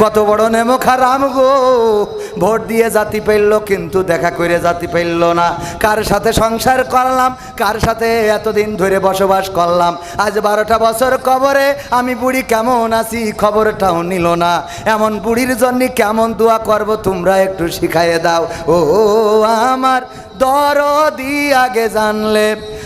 কত বড় নেমো খারাম গো। ভোট দিয়ে জাতি পেললো, কিন্তু দেখা করে জাতি পেললো না। কার সাথে সংসার করলাম, কার সাথে এতদিন ধরে বসবাস করলাম। আজ বারোটা বছর কবরে, আমি বুড়ি কেমন আছি, খবরটাও নিল না। এমন বুড়ির জন্য কেমন দোয়া করব, তোমরা একটু শিখাইয়ে দাও। ও আমার দরদি আগে জানলে।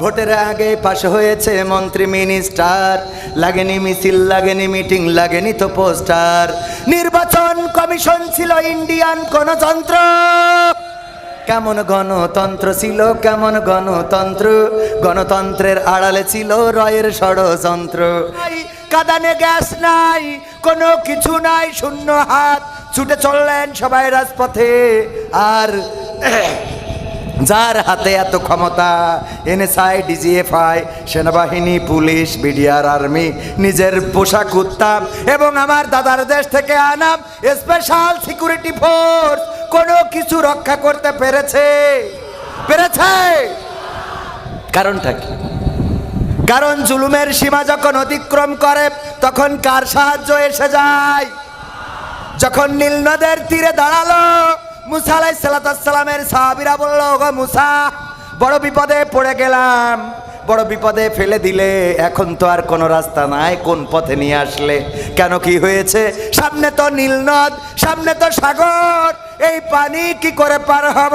ভোটের আগে পাশ হয়েছে মন্ত্রী, মিনিস্টার। লাগেনি মিছিল, লাগেনি মিটিং, লাগেনি তো পোস্টার। নির্বাচন কমিশন ছিল ইন্ডিয়ান গণতন্ত্র। কেমন গণতন্ত্র ছিল, কেমন গণতন্ত্র? গণতন্ত্রের আড়ালে ছিল রয়ের ষড়যন্ত্র। কাদানে গ্যাস নাই, কোনো কিছু নাই, শূন্য হাত। ছুটে চললেন সবাই রাজপথে। আর যার হাতে এত ক্ষমতা, এনএসআই, ডিজিএফআই, সেনাবাহিনী, পুলিশ, বিডিআর, আর্মি, নিজের পোশাক উত্তাম এবং আমার দাদার দেশ থেকে আনাম স্পেশাল সিকিউরিটি ফোর্স কোনো কিছু রক্ষা করতে পেরেছে? পেরেছে? কারণটা কি? কারণ জুলুমের সীমা যখন অতিক্রম করে, তখন কার সাহায্য এসে যায়? যখন নীল নদের তীরে দাঁড়াল মুসা আলাই সালাতামের সাহাবিরা বলল গো মুসা, বড় বিপদে পড়ে গেলাম। বড় বিপদে ফেলে দিলে এখন তো আর কোনো রাস্তা নাই, কোন পথে নিয়ে আসলে? কেন কি হয়েছে? সামনে তো নীল নদ, সামনে তো সাগর। এই পানি কি করে পার হব?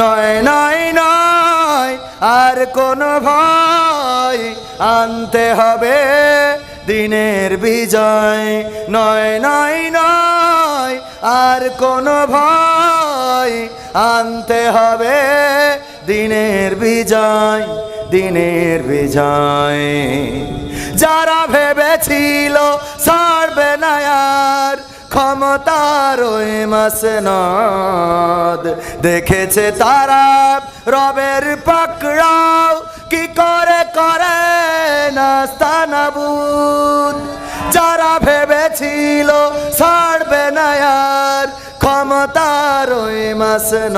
নয় নয় নয়, আর কোনো ভয় আনতে হবে দিনের বিজয়। নয় নয় নয়, আর কোনো ভয় আনতে হবে দিনের বিজয় দিনের বিজয়। যারা ভেবেছিল ছাড়বে না আর ক্ষমতার ওই মাসে নদ দেখেছে তারা রবের পাকড়াও। কি করে করে নাস্তানাবুদ যারা ভেবেছিল ছাড়বে না আর ক্ষমতার ওই মাসনদ।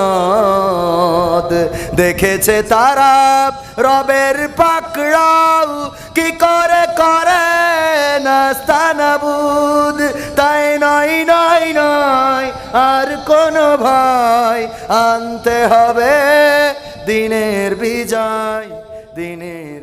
দেখেছে তারা রবের পাকড়াও। কি করে করে নাস্তানাবুদ তাই আর কোনো ভাই আনতে হবে দিনের বিজয় দিনের